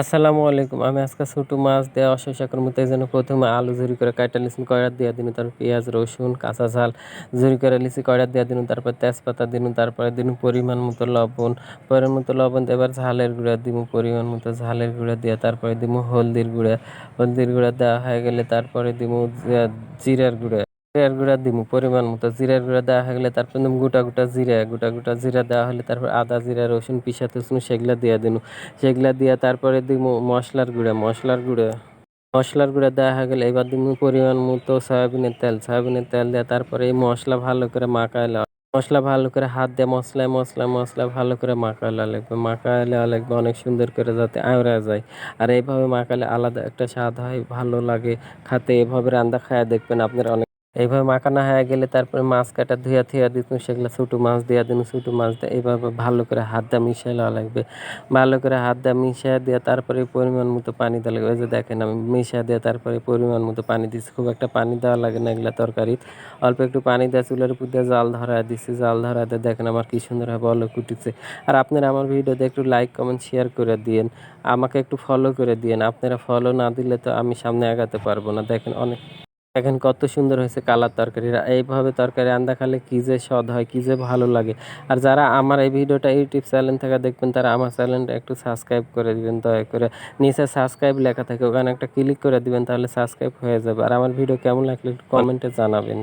আসসালামু আলাইকুম। আমি আজকে ছোট মাছ দেওয়া অশেষাকের মতো এই জন্য প্রথমে আলু ঝুরি করে কাটা লিছি কয়টা দিয়ে দিন, তারপর পেঁয়াজ, রসুন, কাঁচা ঝাল ঝুরি করে লিছি কয়টা দিয়ে দিন, তারপর তেজপাতা দিন, তারপরে দিন পরিমাণ মতো লবণ, পরিমাণ মতো লবণ এবার ঝালের গুঁড়া দিব পরিমাণ মতো ঝালের গুঁড়া দিয়ে, তারপরে দিব হলদির গুঁড়া। হলদির গুঁড়া দেওয়া হয়ে গেলে তারপরে দিব জিরার গুঁড়া। জিরার গুঁড়া দিব পরিমাণ মতো। জিরার গুঁড়া দেওয়া হয়ে গেলে তারপর দিব গোটা গোটা জিরা, গোটা গোটা জিরা দেওয়া হলে তারপর আদা, জিরা, রসুন পিসাতে সেগুলা দিয়ে দিন সেগুলা দিয়ে তারপরে দিব মশলার গুঁড়া মশলার গুঁড়া। মশলার গুঁড়া দেওয়া হয়ে গেলে এবার দিব পরিমাণ মতো সয়াবিনের তেল। সয়াবিনের তেল দেওয়া তারপরে এই মশলা ভালো করে মাখায় মাখাইলে মশলা ভালো করে হাত দিয়ে মশলায় মশলা মশলা ভালো করে মাখালে লাগবে। মাখালে লাগবে অনেক সুন্দর করে যাতে আওড়া যায়। আর এইভাবে মাখালে আলাদা একটা স্বাদ হয়, ভালো লাগে। খাতে এভাবে রান্না খায়া দেখবেন আপনার অনেক এইভাবে মাখানো হয়ে গেলে তারপরে মাছ কাটা, ধুয়া থুয়া দিত সেগুলো ছোটো মাছ দেওয়া দিন, ছোটো মাছ দেয়, এইভাবে ভালো করে হাত দিয়ে মিশিয়ে লওয়া লাগবে। ভালো করে হাত দিয়ে মিশিয়ে দিয়ে তারপরে পরিমাণ মতো পানি দেওয়া লাগবে। যে দেখেন আমি মিশিয়ে দিয়ে তারপরে পরিমাণ মতো পানি দিচ্ছি খুব একটা পানি দেওয়া লাগে না এগুলো তরকারি। অল্প একটু পানি দেওয়া চুলের উপর দিয়ে জাল ধরা দিচ্ছি জাল ধরা দিয়ে দেখেন আমার কি সুন্দরভাবে অলক উঠেছে আর আপনারা আমার ভিডিওতে একটু লাইক কমেন্ট শেয়ার করে দিয়েন। আমাকে একটু ফলো করে দিয়েন। আপনারা ফলো না দিলে তো আমি সামনে আগাতে পারব না। দেখেন অনেক দেখেন কত সুন্দর হয়েছে কালার তরকারি এইভাবে তরকারি রান্না খালে কী যে স্বাদ হয়, কী যে ভালো লাগে। আর যারা আমার এই ভিডিওটা ইউটিউব চ্যানেল থেকে দেখবেন, তারা আমার চ্যানেলটা একটু সাবস্ক্রাইব করে দিবেন, দয়া করে। নিচে সাবস্ক্রাইব লেখা থাকে, ওখানে একটা ক্লিক করে দিবেন, তাহলে সাবস্ক্রাইব হয়ে যাবে। আর আমার ভিডিও কেমন লাগলে, একটু কমেন্টে জানাবেন।